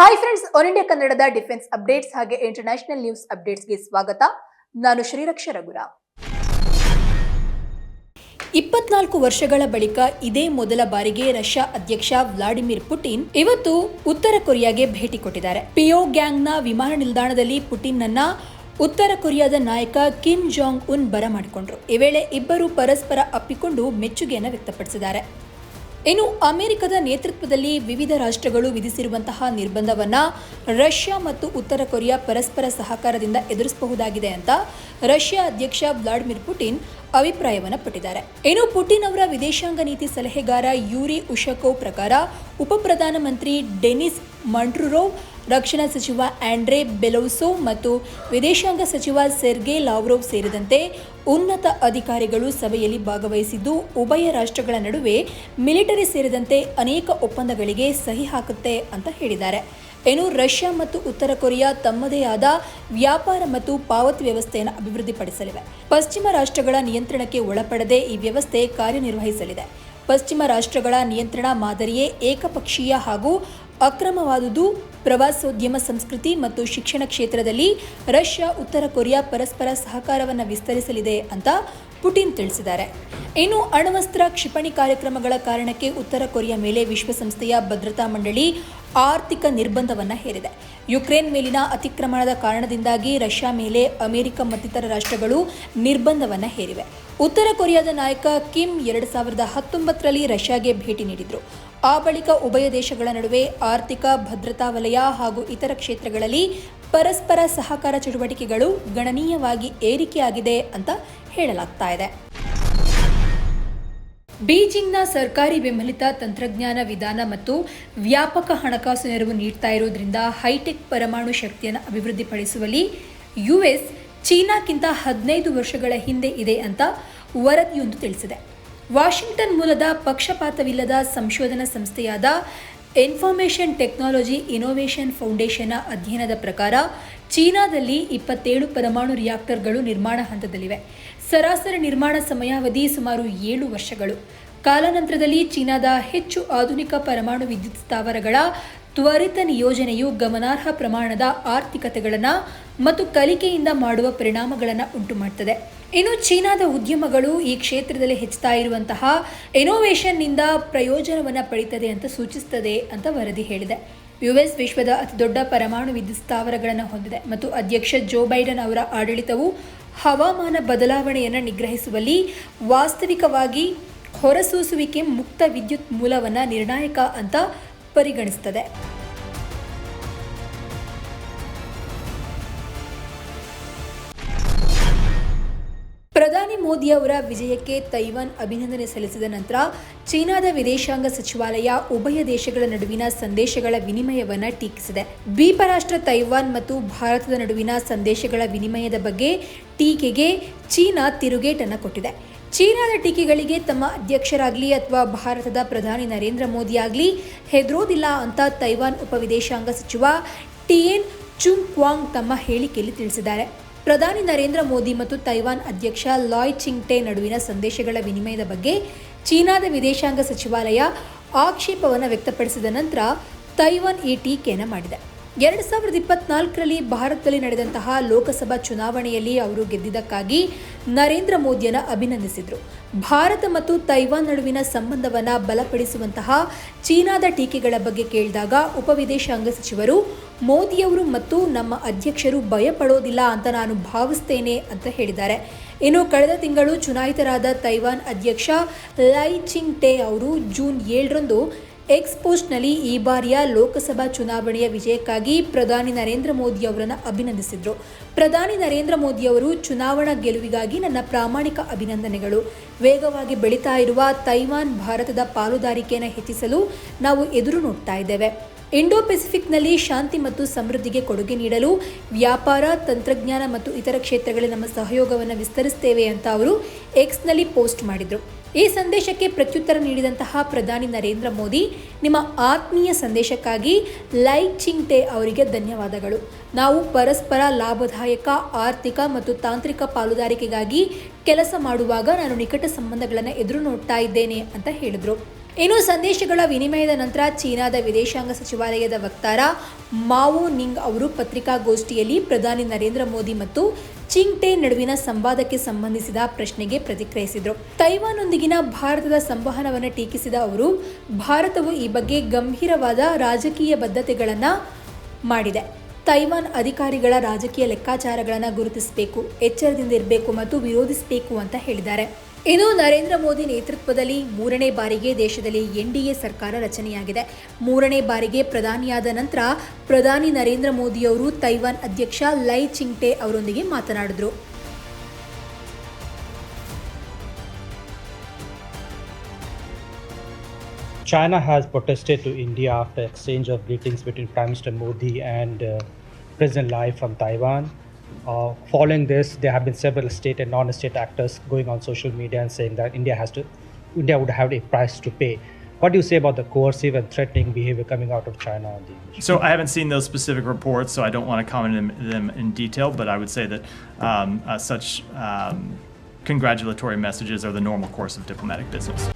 Hi friends all India ಕನ್ನಡದ defence updates ಹಾಗೆ international news ಅಪ್ಡೇಟ್ಸ್ಗೆ ಸ್ವಾಗತ. ನಾನು ಶ್ರೀರಕ್ಷ ರಘುರಾಮ್. ಇಪ್ಪತ್ನಾಲ್ಕು ವರ್ಷಗಳ ಬಳಿಕ ಇದೇ ಮೊದಲ ಬಾರಿಗೆ ರಷ್ಯಾ ಅಧ್ಯಕ್ಷ ವ್ಲಾಡಿಮಿರ್ ಪುಟಿನ್ ಇವತ್ತು ಉತ್ತರ ಕೊರಿಯಾಗೆ ಭೇಟಿ ಕೊಟ್ಟಿದ್ದಾರೆ. ಪಿಯೋ ಗ್ಯಾಂಗ್ನ ವಿಮಾನ ನಿಲ್ದಾಣದಲ್ಲಿ ಪುಟಿನ್ನನ್ನ ಉತ್ತರ ಕೊರಿಯಾದ ನಾಯಕ ಕಿಮ್ ಜಾಂಗ್ ಉನ್ ಬರಮಾಡಿಕೊಂಡ್ರು. ಈ ವೇಳೆ ಇಬ್ಬರು ಪರಸ್ಪರ ಅಪ್ಪಿಕೊಂಡು ಮೆಚ್ಚುಗೆಯನ್ನು ವ್ಯಕ್ತಪಡಿಸಿದ್ದಾರೆ. ಇನ್ನು ಅಮೆರಿಕದ ನೇತೃತ್ವದಲ್ಲಿ ವಿವಿಧ ರಾಷ್ಟ್ರಗಳು ವಿಧಿಸಿರುವಂತಹ ನಿರ್ಬಂಧವನ್ನ ರಷ್ಯಾ ಮತ್ತು ಉತ್ತರ ಕೊರಿಯಾ ಪರಸ್ಪರ ಸಹಕಾರದಿಂದ ಎದುರಿಸಬಹುದಾಗಿದೆ ಅಂತ ರಷ್ಯಾ ಅಧ್ಯಕ್ಷ ವ್ಲಾಡಿಮಿರ್ ಪುಟಿನ್ ಅಭಿಪ್ರಾಯವನ್ನು ಪಟ್ಟಿದ್ದಾರೆ. ಇನ್ನು ಪುಟಿನ್ ಅವರ ವಿದೇಶಾಂಗ ನೀತಿ ಸಲಹೆಗಾರ ಯೂರಿ ಉಷಕೋವ್ ಪ್ರಕಾರ ಉಪ ಪ್ರಧಾನಮಂತ್ರಿ ಡೆನಿಸ್ ಮಂಡ್ರುರೋವ್ ರಕ್ಷಣಾ ಸಚಿವ ಆಂಡ್ರೆ ಬೆಲೌಸೋವ್ ಮತ್ತು ವಿದೇಶಾಂಗ ಸಚಿವ ಸೆರ್ಗೆ ಲಾವ್ರೋವ್ ಸೇರಿದಂತೆ ಉನ್ನತ ಅಧಿಕಾರಿಗಳು ಸಭೆಯಲ್ಲಿ ಭಾಗವಹಿಸಿದ್ದು, ಉಭಯ ರಾಷ್ಟ್ರಗಳ ನಡುವೆ ಮಿಲಿಟರಿ ಸೇರಿದಂತೆ ಅನೇಕ ಒಪ್ಪಂದಗಳಿಗೆ ಸಹಿ ಹಾಕುತ್ತೆ ಅಂತ ಹೇಳಿದ್ದಾರೆ. ಇನ್ನು ರಷ್ಯಾ ಮತ್ತು ಉತ್ತರ ಕೊರಿಯಾ ತಮ್ಮದೇ ಆದ ವ್ಯಾಪಾರ ಮತ್ತು ಪಾವತಿ ವ್ಯವಸ್ಥೆಯನ್ನು ಅಭಿವೃದ್ಧಿಪಡಿಸಲಿವೆ. ಪಶ್ಚಿಮ ರಾಷ್ಟ್ರಗಳ ನಿಯಂತ್ರಣಕ್ಕೆ ಒಳಪಡದೆ ಈ ವ್ಯವಸ್ಥೆ ಕಾರ್ಯನಿರ್ವಹಿಸಲಿದೆ. ಪಶ್ಚಿಮ ರಾಷ್ಟ್ರಗಳ ನಿಯಂತ್ರಣ ಮಾದರಿಯೇ ಏಕಪಕ್ಷೀಯ ಹಾಗೂ ಅಕ್ರಮವಾದುದು ಪ್ರವಾಸೋದ್ಯಮ ಸಂಸ್ಕೃತಿ ಮತ್ತು ಶಿಕ್ಷಣ ಕ್ಷೇತ್ರದಲ್ಲಿ ರಷ್ಯಾ, ಉತ್ತರ ಕೊರಿಯಾ ಪರಸ್ಪರ ಸಹಕಾರವನ್ನು ವಿಸ್ತರಿಸಲಿದೆ ಅಂತ ಪುಟಿನ್ ತಿಳಿಸಿದ್ದಾರೆ. ಇನ್ನು ಅಣ್ವಸ್ತ್ರ ಕ್ಷಿಪಣಿ ಕಾರ್ಯಕ್ರಮಗಳ ಕಾರಣಕ್ಕೆ ಉತ್ತರ ಕೊರಿಯಾ ಮೇಲೆ ವಿಶ್ವಸಂಸ್ಥೆಯ ಭದ್ರತಾ ಮಂಡಳಿ ಆರ್ಥಿಕ ನಿರ್ಬಂಧವನ್ನು ಹೇರಿದೆ. ಯುಕ್ರೇನ್ ಮೇಲಿನ ಅತಿಕ್ರಮಣದ ಕಾರಣದಿಂದಾಗಿ ರಷ್ಯಾ ಮೇಲೆ ಅಮೆರಿಕ ಮತ್ತಿತರ ರಾಷ್ಟ್ರಗಳು ನಿರ್ಬಂಧವನ್ನು ಹೇರಿವೆ. ಉತ್ತರ ಕೊರಿಯಾದ ನಾಯಕ ಕಿಮ್ ಎರಡು ಸಾವಿರದ ಹತ್ತೊಂಬತ್ತರಲ್ಲಿ ರಷ್ಯಾಗೆ ಭೇಟಿ ನೀಡಿದ್ರು. ಆ ಬಳಿಕ ಉಭಯ ದೇಶಗಳ ನಡುವೆ ಆರ್ಥಿಕ ಭದ್ರತಾ ವಲಯ ಹಾಗೂ ಇತರ ಕ್ಷೇತ್ರಗಳಲ್ಲಿ ಪರಸ್ಪರ ಸಹಕಾರ ಚಟುವಟಿಕೆಗಳು ಗಣನೀಯವಾಗಿ ಏರಿಕೆಯಾಗಿದೆ ಅಂತ ಹೇಳಲಾಗ್ತಾ ಬೀಜಿಂಗ್ನ ಸರ್ಕಾರಿ ಬೆಂಬಲಿತ ತಂತ್ರಜ್ಞಾನ ವಿಧಾನ ಮತ್ತು ವ್ಯಾಪಕ ಹಣಕಾಸು ನೆರವು ನೀಡ್ತಾ ಇರೋದ್ರಿಂದ ಹೈಟೆಕ್ ಪರಮಾಣು ಶಕ್ತಿಯನ್ನು ಅಭಿವೃದ್ಧಿಪಡಿಸುವಲ್ಲಿ ಯುಎಸ್ ಚೀನಾಕ್ಕಿಂತ ಹದಿನೈದು ವರ್ಷಗಳ ಹಿಂದೆ ಇದೆ ಅಂತ ವರದಿಯೊಂದು ತಿಳಿಸಿದೆ. ವಾಷಿಂಗ್ಟನ್ ಮೂಲದ ಪಕ್ಷಪಾತವಿಲ್ಲದ ಸಂಶೋಧನಾ ಸಂಸ್ಥೆಯಾದ ಇನ್ಫಾರ್ಮೇಷನ್ ಟೆಕ್ನಾಲಜಿ ಇನೋವೇಷನ್ ಫೌಂಡೇಶನ್ನ ಅಧ್ಯಯನದ ಪ್ರಕಾರ ಚೀನಾದಲ್ಲಿ ಇಪ್ಪತ್ತೇಳು ಪರಮಾಣು ರಿಯಾಕ್ಟರ್ಗಳು ನಿರ್ಮಾಣ ಹಂತದಲ್ಲಿವೆ. ಸರಾಸರಿ ನಿರ್ಮಾಣ ಸಮಯಾವಧಿ ಸುಮಾರು ಏಳು ವರ್ಷಗಳು. ಕಾಲಾನಂತರದಲ್ಲಿ ಚೀನಾದ ಹೆಚ್ಚು ಆಧುನಿಕ ಪರಮಾಣು ವಿದ್ಯುತ್ ಸ್ಥಾವರಗಳ ತ್ವರಿತ ನಿಯೋಜನೆಯು ಗಮನಾರ್ಹ ಪ್ರಮಾಣದ ಆರ್ಥಿಕತೆಗಳನ್ನು ಮತ್ತು ಕಲಿಕೆಯಿಂದ ಮಾಡುವ ಪರಿಣಾಮಗಳನ್ನು ಉಂಟುಮಾಡುತ್ತದೆ ಇನ್ನು ಚೀನಾದ ಉದ್ಯಮಗಳು ಈ ಕ್ಷೇತ್ರದಲ್ಲಿ ಹೆಚ್ಚುತ್ತಾ ಇರುವಂತಹ ಇನೋವೇಷನ್ನಿಂದ ಪ್ರಯೋಜನವನ್ನು ಪಡೀತದೆ ಅಂತ ಸೂಚಿಸುತ್ತದೆ ಅಂತ ವರದಿ ಹೇಳಿದೆ. ಯುಎಸ್ ವಿಶ್ವದ ಅತಿದೊಡ್ಡ ಪರಮಾಣು ವಿದ್ಯುತ್ ಸ್ಥಾವರಗಳನ್ನು ಹೊಂದಿದೆ ಮತ್ತು ಅಧ್ಯಕ್ಷ ಜೋ ಬೈಡನ್ ಅವರ ಆಡಳಿತವು ಹವಾಮಾನ ಬದಲಾವಣೆಯನ್ನು ನಿಗ್ರಹಿಸುವಲ್ಲಿ ವಾಸ್ತವಿಕವಾಗಿ ಹೊರಸೂಸುವಿಕೆ ಮುಕ್ತ ವಿದ್ಯುತ್ ಮೂಲವನ್ನು ನಿರ್ಣಾಯಕ ಅಂತ ಪರಿಗಣಿಸುತ್ತದೆ ಪ್ರಧಾನಿ ಮೋದಿ ಅವರ ವಿಜಯಕ್ಕೆ ತೈವಾನ್ ಅಭಿನಂದನೆ ಸಲ್ಲಿಸಿದ ನಂತರ ಚೀನಾದ ವಿದೇಶಾಂಗ ಸಚಿವಾಲಯ ಉಭಯ ದೇಶಗಳ ನಡುವಿನ ಸಂದೇಶಗಳ ವಿನಿಮಯವನ್ನು ಟೀಕಿಸಿದೆ. ದ್ವೀಪ ರಾಷ್ಟ್ರ ತೈವಾನ್ ಮತ್ತು ಭಾರತದ ನಡುವಿನ ಸಂದೇಶಗಳ ವಿನಿಮಯದ ಬಗ್ಗೆ ಟೀಕೆಗೆ ಚೀನಾ ತಿರುಗೇಟನ್ನು ಕೊಟ್ಟಿದೆ. ಚೀನಾದ ಟೀಕೆಗಳಿಗೆ ತಮ್ಮ ಅಧ್ಯಕ್ಷರಾಗಲಿ ಅಥವಾ ಭಾರತದ ಪ್ರಧಾನಿ ನರೇಂದ್ರ ಮೋದಿ ಆಗಲಿ ಹೆದರೋದಿಲ್ಲ ಅಂತ ತೈವಾನ್ ಉಪವಿದೇಶಾಂಗ ಸಚಿವ ಟಿಎನ್ ಚುಂಗ್ ಕ್ವಾಂಗ್ ತಮ್ಮ ಹೇಳಿಕೆಯಲ್ಲಿ ತಿಳಿಸಿದ್ದಾರೆ. ಪ್ರಧಾನಿ ನರೇಂದ್ರ ಮೋದಿ ಮತ್ತು ತೈವಾನ್ ಅಧ್ಯಕ್ಷ ಲಾಯ್ ಚಿಂಗ್ಟೆ ನಡುವಿನ ಸಂದೇಶಗಳ ವಿನಿಮಯದ ಬಗ್ಗೆ ಚೀನಾದ ವಿದೇಶಾಂಗ ಸಚಿವಾಲಯ ಆಕ್ಷೇಪವನ್ನು ವ್ಯಕ್ತಪಡಿಸಿದ ನಂತರ ತೈವಾನ್ ಈ ಟೀಕೆಯನ್ನು ಮಾಡಿದೆ. ಎರಡು ಸಾವಿರದ ಇಪ್ಪತ್ನಾಲ್ಕರಲ್ಲಿ ಭಾರತದಲ್ಲಿ ನಡೆದಂತಹ ಲೋಕಸಭಾ ಚುನಾವಣೆಯಲ್ಲಿ ಅವರು ಗೆದ್ದಿದ್ದಕ್ಕಾಗಿ ನರೇಂದ್ರ ಮೋದಿಯನ್ನು ಅಭಿನಂದಿಸಿದರು. ಭಾರತ ಮತ್ತು ತೈವಾನ್ ನಡುವಿನ ಸಂಬಂಧವನ್ನು ಬಲಪಡಿಸುವಂತಹ ಚೀನಾದ ಟೀಕೆಗಳ ಬಗ್ಗೆ ಕೇಳಿದಾಗ ಉಪವಿದೇಶಾಂಗ ಸಚಿವರು, ಮೋದಿಯವರು ಮತ್ತು ನಮ್ಮ ಅಧ್ಯಕ್ಷರು ಭಯಪಡೋದಿಲ್ಲ ಅಂತ ನಾನು ಭಾವಿಸ್ತೇನೆ ಅಂತ ಹೇಳಿದ್ದಾರೆ. ಇನ್ನು ಕಳೆದ ತಿಂಗಳು ಚುನಾಯಿತರಾದ ತೈವಾನ್ ಅಧ್ಯಕ್ಷ ಲೈ ಚಿಂಗ್ ಟೆ ಅವರು ಜೂನ್ ಏಳರಂದು ಎಕ್ಸ್ ಪೋಸ್ಟ್ನಲ್ಲಿ ಈ ಬಾರಿಯ ಲೋಕಸಭಾ ಚುನಾವಣೆಯ ವಿಜಯಕ್ಕಾಗಿ ಪ್ರಧಾನಿ ನರೇಂದ್ರ ಮೋದಿ ಅವರನ್ನು ಅಭಿನಂದಿಸಿದರು. ಪ್ರಧಾನಿ ನರೇಂದ್ರ ಮೋದಿ ಅವರು ಚುನಾವಣಾ ಗೆಲುವಿಗಾಗಿ ನನ್ನ ಪ್ರಾಮಾಣಿಕ ಅಭಿನಂದನೆಗಳು. ವೇಗವಾಗಿ ಬೆಳೀತಾ ಇರುವ ತೈವಾನ್ ಭಾರತದ ಪಾಲುದಾರಿಕೆಯನ್ನು ಹೆಚ್ಚಿಸಲು ನಾವು ಎದುರು ನೋಡ್ತಾ ಇದ್ದೇವೆ. ಇಂಡೋ ಪೆಸಿಫಿಕ್ನಲ್ಲಿ ಶಾಂತಿ ಮತ್ತು ಸಮೃದ್ಧಿಗೆ ಕೊಡುಗೆ ನೀಡಲು ವ್ಯಾಪಾರ, ತಂತ್ರಜ್ಞಾನ ಮತ್ತು ಇತರ ಕ್ಷೇತ್ರಗಳಲ್ಲಿ ನಮ್ಮ ಸಹಯೋಗವನ್ನು ವಿಸ್ತರಿಸುತ್ತೇವೆ ಅಂತ ಅವರು ಎಕ್ಸ್ನಲ್ಲಿ ಪೋಸ್ಟ್ ಮಾಡಿದರು. ಈ ಸಂದೇಶಕ್ಕೆ ಪ್ರತ್ಯುತ್ತರ ನೀಡಿದಂತಹ ಪ್ರಧಾನಿ ನರೇಂದ್ರ ಮೋದಿ, ನಿಮ್ಮ ಆತ್ಮೀಯ ಸಂದೇಶಕ್ಕಾಗಿ ಲೈ ಚಿಂಗ್ಟೆ ಅವರಿಗೆ ಧನ್ಯವಾದಗಳು. ನಾವು ಪರಸ್ಪರ ಲಾಭದಾಯಕ, ಆರ್ಥಿಕ ಮತ್ತು ತಾಂತ್ರಿಕ ಪಾಲುದಾರಿಕೆಗಾಗಿ ಕೆಲಸ ಮಾಡುವಾಗ ನಾನು ನಿಕಟ ಸಂಬಂಧಗಳನ್ನು ಎದುರು ನೋಡ್ತಾ ಇದ್ದೇನೆ ಅಂತ ಹೇಳಿದರು. ಇನ್ನು ಸಂದೇಶಗಳ ವಿನಿಮಯದ ನಂತರ ಚೀನಾದ ವಿದೇಶಾಂಗ ಸಚಿವಾಲಯದ ವಕ್ತಾರ ಮಾವೋ ನಿಂಗ್ ಅವರು ಪತ್ರಿಕಾಗೋಷ್ಠಿಯಲ್ಲಿ ಪ್ರಧಾನಿ ನರೇಂದ್ರ ಮೋದಿ ಮತ್ತು ಚಿಂಗ್ಟೆ ನಡುವಿನ ಸಂವಾದಕ್ಕೆ ಸಂಬಂಧಿಸಿದ ಪ್ರಶ್ನೆಗೆ ಪ್ರತಿಕ್ರಿಯಿಸಿದರು. ತೈವಾನ್ನೊಂದಿಗಿನ ಭಾರತದ ಸಂವಹನವನ್ನು ಟೀಕಿಸಿದ ಅವರು, ಭಾರತವು ಈ ಬಗ್ಗೆ ಗಂಭೀರವಾದ ರಾಜಕೀಯ ಬದ್ಧತೆಗಳನ್ನು ಮಾಡಿದೆ. ತೈವಾನ್ ಅಧಿಕಾರಿಗಳ ರಾಜಕೀಯ ಲೆಕ್ಕಾಚಾರಗಳನ್ನು ಗುರುತಿಸಬೇಕು, ಎಚ್ಚರದಿಂದ ಇರಬೇಕು ಮತ್ತು ವಿರೋಧಿಸಬೇಕು ಅಂತ ಹೇಳಿದ್ದಾರೆ. ಇನ್ನು ನರೇಂದ್ರ ಮೋದಿ ನೇತೃತ್ವದಲ್ಲಿ ಮೂರನೇ ಬಾರಿಗೆ ದೇಶದಲ್ಲಿ ಎನ್ಡಿಎ ಸರ್ಕಾರ ರಚನೆಯಾಗಿದೆ ಮೂರನೇ ಬಾರಿಗೆ ಪ್ರಧಾನಿಯಾದ ನಂತರ ಪ್ರಧಾನಿ ನರೇಂದ್ರ ಮೋದಿಯವರು ತೈವಾನ್ ಅಧ್ಯಕ್ಷ ಲೈ ಚಿಂಗ್ಟೆ ಅವರೊಂದಿಗೆ ಮಾತನಾಡಿದರು China has protested to India after exchange of greetings between Prime Minister Modi and uh, President Lai from Taiwan. Uh, following this, there have been several state and non-state actors going on social media and saying that India has to, India would have a price to pay. What do you say about the coercive and threatening behavior coming out of China on the? So I haven't seen those specific reports, so I don't want to comment on them in detail. But I would say that um, uh, such um, congratulatory messages are the normal course of diplomatic business.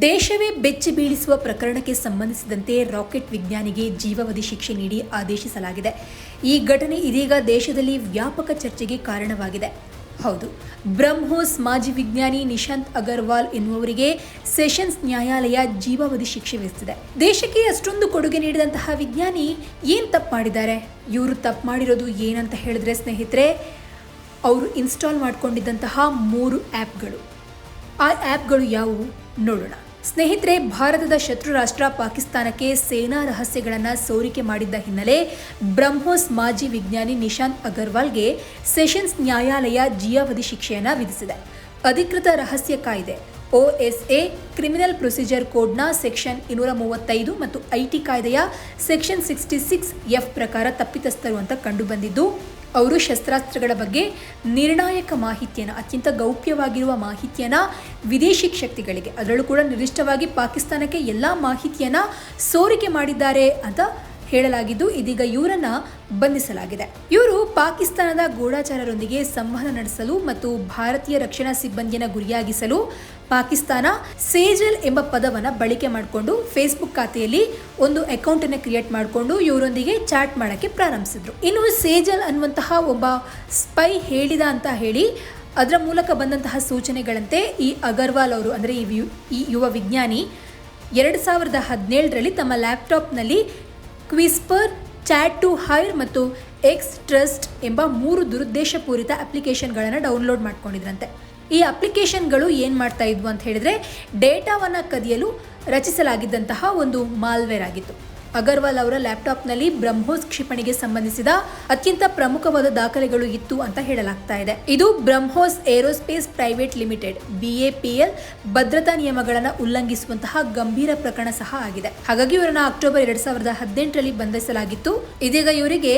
ದೇಶವೇ ಬೆಚ್ಚಿ ಬೀಳಿಸುವ ಪ್ರಕರಣಕ್ಕೆ ಸಂಬಂಧಿಸಿದಂತೆ rocket ವಿಜ್ಞಾನಿಗೆ ಜೀವಾವಧಿ ಶಿಕ್ಷೆ ನೀಡಿ ಆದೇಶಿಸಲಾಗಿದೆ. ಈ ಘಟನೆ ಇದೀಗ ದೇಶದಲ್ಲಿ ವ್ಯಾಪಕ ಚರ್ಚೆಗೆ ಕಾರಣವಾಗಿದೆ. ಹೌದು, ಬ್ರಹ್ಮೋಸ್ ಮಾಜಿ ವಿಜ್ಞಾನಿ ನಿಶಾಂತ್ ಅಗರ್ವಾಲ್ ಎನ್ನುವರಿಗೆ ಸೆಷನ್ಸ್ ನ್ಯಾಯಾಲಯ ಜೀವಾವಧಿ ಶಿಕ್ಷೆ ವಿಧಿಸಿದೆ. ದೇಶಕ್ಕೆ ಅಷ್ಟೊಂದು ಕೊಡುಗೆ ನೀಡಿದಂತಹ ವಿಜ್ಞಾನಿ ಏನ್ ತಪ್ಪು ಮಾಡಿದ್ದಾರೆ? ಇವರು ತಪ್ಪು ಮಾಡಿರೋದು ಏನಂತ ಹೇಳಿದ್ರೆ ಸ್ನೇಹಿತರೆ, ಅವರು ಇನ್ಸ್ಟಾಲ್ ಮಾಡಿಕೊಂಡಿದ್ದಂತಹ ಮೂರು ಆ್ಯಪ್ಗಳು. ಆ ಆ್ಯಪ್ಗಳು ಯಾವುವು? ನೋಡೋಣ. ಸ್ನೇಹಿತರೆ, ಭಾರತದ ಶತ್ರು ರಾಷ್ಟ್ರ ಪಾಕಿಸ್ತಾನಕ್ಕೆ ಸೇನಾ ರಹಸ್ಯಗಳನ್ನು ಸೋರಿಕೆ ಮಾಡಿದ್ದ ಹಿನ್ನೆಲೆ ಬ್ರಹ್ಮೋಸ್ ಮಾಜಿ ವಿಜ್ಞಾನಿ ನಿಶಾಂತ್ ಅಗರ್ವಾಲ್ಗೆ ಸೆಷನ್ಸ್ ನ್ಯಾಯಾಲಯ ಜೀವಾವಧಿ ಶಿಕ್ಷೆಯನ್ನು ವಿಧಿಸಿದೆ. ಅಧಿಕೃತ ರಹಸ್ಯ ಕಾಯ್ದೆ ಒಎಸ್ಎ ಕ್ರಿಮಿನಲ್ ಪ್ರೊಸೀಜರ್ ಕೋಡ್ನ ಸೆಕ್ಷನ್ ಇನ್ನೂರ ಮೂವತ್ತೈದು ಮತ್ತು ಐಟಿ ಕಾಯ್ದೆಯ ಸೆಕ್ಷನ್ ಸಿಕ್ಸ್ಟಿ ಸಿಕ್ಸ್ ಎಫ್ ಪ್ರಕಾರ ತಪ್ಪಿತಸ್ಥರು ಅಂತ ಕಂಡುಬಂದಿದ್ದು ಅವರು ಶಸ್ತ್ರಾಸ್ತ್ರಗಳ ಬಗ್ಗೆ ನಿರ್ಣಾಯಕ ಮಾಹಿತಿಯನ್ನು, ಅತ್ಯಂತ ಗೌಪ್ಯವಾಗಿರುವ ಮಾಹಿತಿಯನ್ನು ವಿದೇಶಿ ಶಕ್ತಿಗಳಿಗೆ, ಅದರಲ್ಲೂ ಕೂಡ ನಿರ್ದಿಷ್ಟವಾಗಿ ಪಾಕಿಸ್ತಾನಕ್ಕೆ ಎಲ್ಲ ಮಾಹಿತಿಯನ್ನು ಸೋರಿಕೆ ಮಾಡಿದ್ದಾರೆ ಅಂತ ಹೇಳಲಾಗಿದ್ದು ಇದೀಗ ಇವರನ್ನ ಬಂಧಿಸಲಾಗಿದೆ. ಇವರು ಪಾಕಿಸ್ತಾನದ ಗೂಢಾಚಾರರೊಂದಿಗೆ ಸಂವಹನ ನಡೆಸಲು ಮತ್ತು ಭಾರತೀಯ ರಕ್ಷಣಾ ಸಿಬ್ಬಂದಿಯನ್ನು ಗುರಿಯಾಗಿಸಲು ಪಾಕಿಸ್ತಾನ ಸೇಜಲ್ ಎಂಬ ಪದವನ್ನು ಬಳಕೆ ಮಾಡಿಕೊಂಡು ಫೇಸ್ಬುಕ್ ಖಾತೆಯಲ್ಲಿ ಒಂದು ಅಕೌಂಟ್ ಅನ್ನು ಕ್ರಿಯೇಟ್ ಮಾಡಿಕೊಂಡು ಇವರೊಂದಿಗೆ ಚಾಟ್ ಮಾಡೋಕ್ಕೆ ಪ್ರಾರಂಭಿಸಿದ್ರು. ಇನ್ನು ಸೇಜಲ್ ಅನ್ನುವಂತಹ ಒಬ್ಬ ಸ್ಪೈ ಹೇಳಿದ ಅಂತ ಹೇಳಿ ಅದರ ಮೂಲಕ ಬಂದಂತಹ ಸೂಚನೆಗಳಂತೆ ಈ ಅಗರ್ವಾಲ್ ಅವರು ಅಂದರೆ ಈ ಯುವ ವಿಜ್ಞಾನಿ ಎರಡು ಸಾವಿರದ ಹದಿನೇಳರಲ್ಲಿ ತಮ್ಮ ಲ್ಯಾಪ್ಟಾಪ್ನಲ್ಲಿ ಕ್ವಿಸ್ಪರ್, ಚಾಟ್ ಟು ಹೈರ್ ಮತ್ತು ಎಕ್ಸ್ ಟ್ರಸ್ಟ್ ಎಂಬ ಮೂರು ದುರುದ್ದೇಶಪೂರಿತ ಅಪ್ಲಿಕೇಶನ್ಗಳನ್ನು ಡೌನ್ಲೋಡ್ ಮಾಡ್ಕೊಂಡಿದ್ರಂತೆ. ಈ ಅಪ್ಲಿಕೇಶನ್ಗಳು ಏನು ಮಾಡ್ತಾ ಇದ್ವು ಅಂತ ಹೇಳಿದ್ರೆ ಡೇಟಾವನ್ನು ಕದಿಯಲು ರಚಿಸಲಾಗಿದ್ದಂತಹ ಒಂದು ಮಾಲ್ವೇರ್ ಆಗಿತ್ತು. ಅಗರ್ವಾಲ್ ಅವರ ಲ್ಯಾಪ್ಟಾಪ್ನಲ್ಲಿ ಬ್ರಹ್ಮೋಸ್ ಕ್ಷಿಪಣಿಗೆ ಸಂಬಂಧಿಸಿದ ಅತ್ಯಂತ ಪ್ರಮುಖವಾದ ದಾಖಲೆಗಳು ಇತ್ತು ಅಂತ ಹೇಳಲಾಗ್ತಾ ಇದೆ. ಇದು BrahMos aerospace private limited BAPL ಭದ್ರತಾ ನಿಯಮಗಳನ್ನು ಉಲ್ಲಂಘಿಸುವಂತಹ ಗಂಭೀರ ಪ್ರಕರಣ ಸಹ ಆಗಿದೆ. ಹಾಗಾಗಿ ಇವರನ್ನ ಅಕ್ಟೋಬರ್ ಎರಡ್ ಸಾವಿರದ ಹದಿನೆಂಟರಲ್ಲಿ ಬಂಧಿಸಲಾಗಿತ್ತು. ಇದೀಗ ಇವರಿಗೆ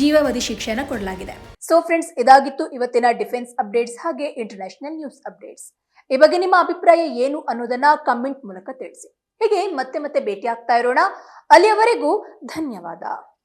ಜೀವಾವಧಿ ಶಿಕ್ಷೆಯನ್ನು ಕೊಡಲಾಗಿದೆ. ಸೊ ಫ್ರೆಂಡ್ಸ್ ಇದಾಗಿತ್ತು ಇವತ್ತಿನ ಡಿಫೆನ್ಸ್ ಅಪ್ಡೇಟ್ಸ್ ಹಾಗೆ ಇಂಟರ್ನ್ಯಾಷನಲ್ ನ್ಯೂಸ್ ಅಪ್ಡೇಟ್ಸ್. ಈ ಬಗ್ಗೆ ನಿಮ್ಮ ಅಭಿಪ್ರಾಯ ಏನು ಅನ್ನೋದನ್ನ ಕಮೆಂಟ್ ಮೂಲಕ ತಿಳಿಸಿ. ಹೀಗೆ ಮತ್ತೆ ಮತ್ತೆ ಭೇಟಿ ಆಗ್ತಾ ಇರೋಣ. ಅಲ್ಲಿಯವರೆಗೂ ಧನ್ಯವಾದ.